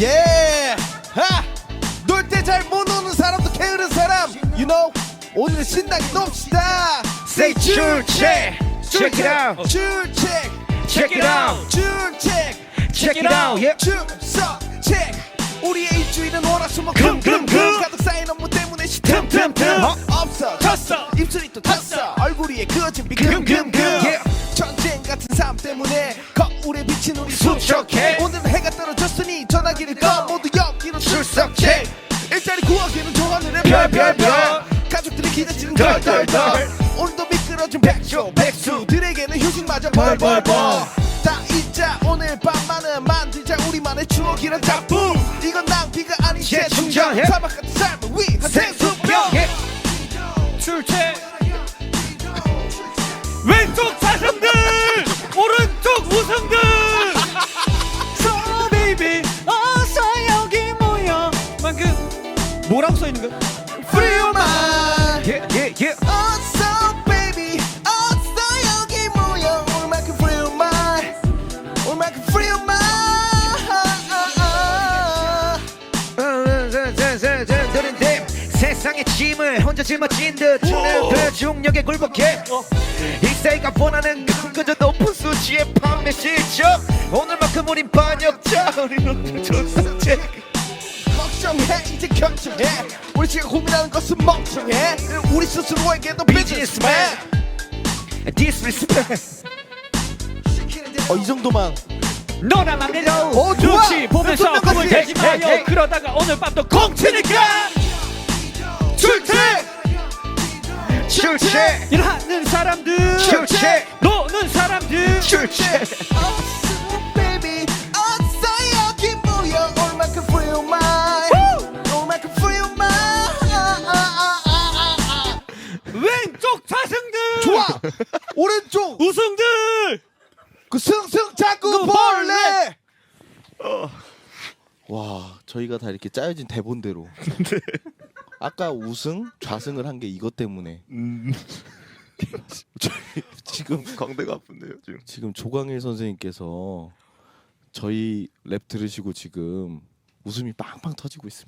예! 하! 놀 때 잘 못 노는 사람도 게으른 사람 You know 오늘은 신나게 놉시다 Say 출첵. Check it out. 출첵 Check it out. 출첵 Check it out. Yeah. 출석 책 우리의 일주일은 월화수목 금, 금, 금. 가득 쌓인 업무 때문에 틈, 틈, 틈. 어? 없어 졌어. 입술이 또 탔어 얼굴 위에 그어진 비 금, 금, 금. Yeah. 전쟁 같은 삶 때문에 거울에 비친 우리 수척해. 오늘은 해가 떨어졌으니 꺼 모두 여기로 출석해. 일자리 구하기는 좋아하는 별, 별, 별. 가족들이 덜, 덜, 덜덜덜 오늘도 미끄러진 백조 백수들에게는 휴식마저 벌벌벌. 다 잊자. 오늘 밤만은 만들자. 우리만의 추억이란 작품 이건 낭비가 아닌 재충전. 재충전 사막 같은 삶을 위한 생수병. Yeah. 출첵 뭐라고 써 있는 거야? Free your mind. Yeah, yeah, yeah. 어서 baby? 어서 여기 모여. 오늘만큼 free your mind. 오늘만큼 free your mind. 들은데 세상의 짐을 혼자 짊어진 듯 주는 그 중력에 굴복해. 이 사이가 원하는 건 그저 높은 수치의 판매 실적. 오늘만큼 우린 반역자. 우리는 조석제 걱정해. 이제 결정해. 우리 지금 고민하는 것은 멍청해. 우리 스스로에게도 비즈니스맨 디스리스펙트 어이 정도만. 너나만 믿어 어, 좋아. 눈치 보면서 몇 꿈을? 대지 마요. 그러다가 오늘 밤도 공치니까. 출첵 출첵 일하는 사람들. 출첵 노는 사람들. 출첵 오른쪽. 우승들! 그 승승 자꾸 그 벌레! 와 저희가 다 이렇게 짜여진 대본대로. 아까 우승 좌승을 한 게 이것 때문에. 저희 지금 광대가 아픈데요 지금? 지금 조광일 선생님께서 저희 랩 들으시고 지금 웃음이 빵빵 터지고 있습니다.